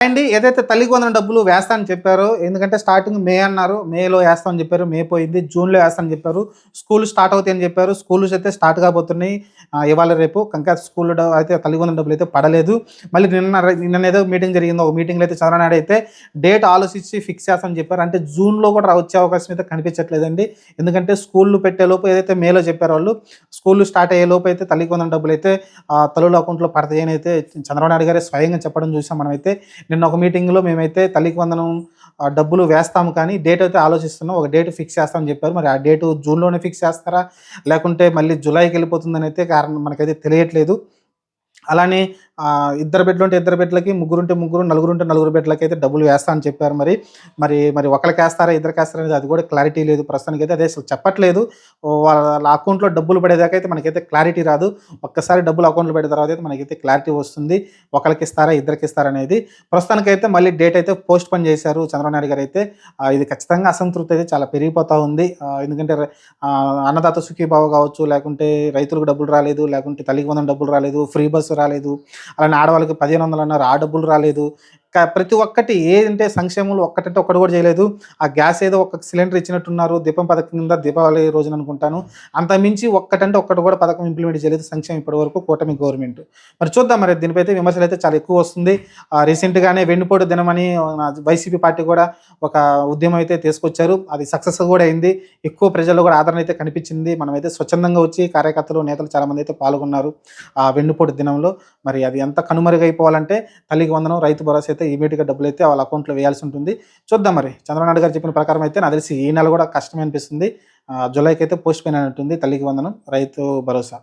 అండి ఏదైతే తల్లికి వందన డబ్బులు వేస్తానని చెప్పారో ఎందుకంటే స్టార్టింగ్ మే అన్నారు మేలో వేస్తామని చెప్పారు మే పోయింది జూన్లో వేస్తామని చెప్పారు స్కూల్ స్టార్ట్ అవుతాయని చెప్పారు స్కూల్స్ అయితే స్టార్ట్ కాబోతున్నాయి. ఇవాళ రేపు కనుక స్కూల్లో అయితే తల్లి కొందరు డబ్బులు అయితే పడలేదు. మళ్ళీ నిన్న నిన్న ఏదో మీటింగ్ జరిగింది ఒక మీటింగ్లో అయితే చంద్రనాయుడు అయితే డేట్ ఆలోచించి ఫిక్స్ చేస్తామని చెప్పారు. అంటే జూన్లో కూడా వచ్చే అవకాశం అయితే కనిపించట్లేదండి. ఎందుకంటే స్కూళ్ళు పెట్టే లోపు ఏదైతే మేలో చెప్పారు వాళ్ళు స్కూళ్ళు స్టార్ట్ అయ్యే లోపు అయితే తల్లికి వందన డబ్బులు అయితే తల్లుల అకౌంట్లో పడతాయని అయితే చంద్రబాబు నాయుడు గారే స్వయంగా చెప్పడం చూసాం మనమైతే. నిన్న ఒక మీటింగ్లో మేమైతే తల్లికి వందనం డబ్బులు వేస్తాము కానీ డేట్ అయితే ఆలోచిస్తున్నాం. ఒక డేట్ ఫిక్స్ చేస్తామని చెప్పారు. మరి ఆ డేటు జూన్లోనే ఫిక్స్ చేస్తారా? లేకుంటే మళ్ళీ జూలైకి వెళ్ళిపోతుందని అయితే కారణం మనకైతే తెలియట్లేదు. అలానే ఇద్దరు బెడ్లు ఉంటే ఇద్దరు బెడ్లకి ముగ్గురు ఉంటే ముగ్గురు నలుగురు ఉంటే నలుగురు బెడ్లకి అయితే డబ్బులు వేస్తా అని చెప్పారు మరి. మరి మరి ఒకరికి వేస్తారా ఇద్దరికి వేస్తారా అనేది అది కూడా క్లారిటీ లేదు. ప్రస్తుతానికి అయితే అదే అసలు చెప్పట్లేదు. వాళ్ళ అకౌంట్లో డబ్బులు పడేదాకా అయితే మనకైతే క్లారిటీ రాదు. ఒక్కసారి డబ్బులు అకౌంట్లో పడిన తర్వాత అయితే మనకైతే క్లారిటీ వస్తుంది. ఒకరికి ఇస్తారా ఇద్దరికి ఇస్తారా అనేది. ప్రస్తుతానికైతే మళ్ళీ డేట్ అయితే పోస్ట్ పోన్ చేశారు చంద్రబాబు నాయుడు గారు అయితే. ఇది ఖచ్చితంగా అసంతృప్తి అయితే చాలా పెరిగిపోతూ ఉంది. ఎందుకంటే అన్నదాత సుఖీభావ కావచ్చు లేకుంటే రైతులకు డబ్బులు రాలేదు లేకుంటే తల్లికి వందన డబ్బులు రాలేదు ఫ్రీ బస్సు రాలేదు. అలానే ఆడవాళ్ళకి పదిహేను వందలు అన్నారు. ఆ డబ్బులు రాలేదు. ప్రతి ఒక్కటి ఏంటంటే సంక్షేమంలో ఒక్కటంటే ఒక్కటి కూడా చేయలేదు. ఆ గ్యాస్ ఏదో ఒక సిలిండర్ ఇచ్చినట్టున్నారు దీపం పథకం కింద దీపావళి రోజున అనుకుంటాను. అంత మించి ఒక్కటంటే ఒక్కటి కూడా పథకం ఇంప్లిమెంట్ చేయలేదు సంక్షేమం ఇప్పటి వరకు కూటమి గవర్నమెంట్ మరి చూద్దాం మరి దీనిపై అయితే విమర్శలు అయితే చాలా ఎక్కువ వస్తుంది. ఆ, రీసెంట్గానే వెన్నుపోటు దినమని వైసీపీ పార్టీ కూడా ఒక ఉద్యమం అయితే తీసుకొచ్చారు. అది సక్సెస్ కూడా అయింది. ఎక్కువ ప్రజల్లో కూడా ఆదరణ అయితే కనిపించింది. మనమైతే స్వచ్ఛందంగా వచ్చి కార్యకర్తలు నేతలు చాలామంది అయితే పాల్గొన్నారు ఆ వెన్నుపోటు దినంలో. మరి అది ఎంత కనుమరుగైపోవాలంటే తల్లికి వందనం రైతు భరోసా అయితే ఇమీడియట్గా డబ్బులు అయితే వాళ్ళ అకౌంట్లో వేయాల్సి ఉంటుంది. చూద్దాం మరి. చంద్రబాబు గారు చెప్పిన ప్రకారం అయితే నాకు తెలిసి ఈ నెల కూడా కష్టమే అనిపిస్తుంది. జూలైకి అయితే పోస్ట్ పోయిన ఉంటుంది తల్లికి వందనం రైతు భరోసా.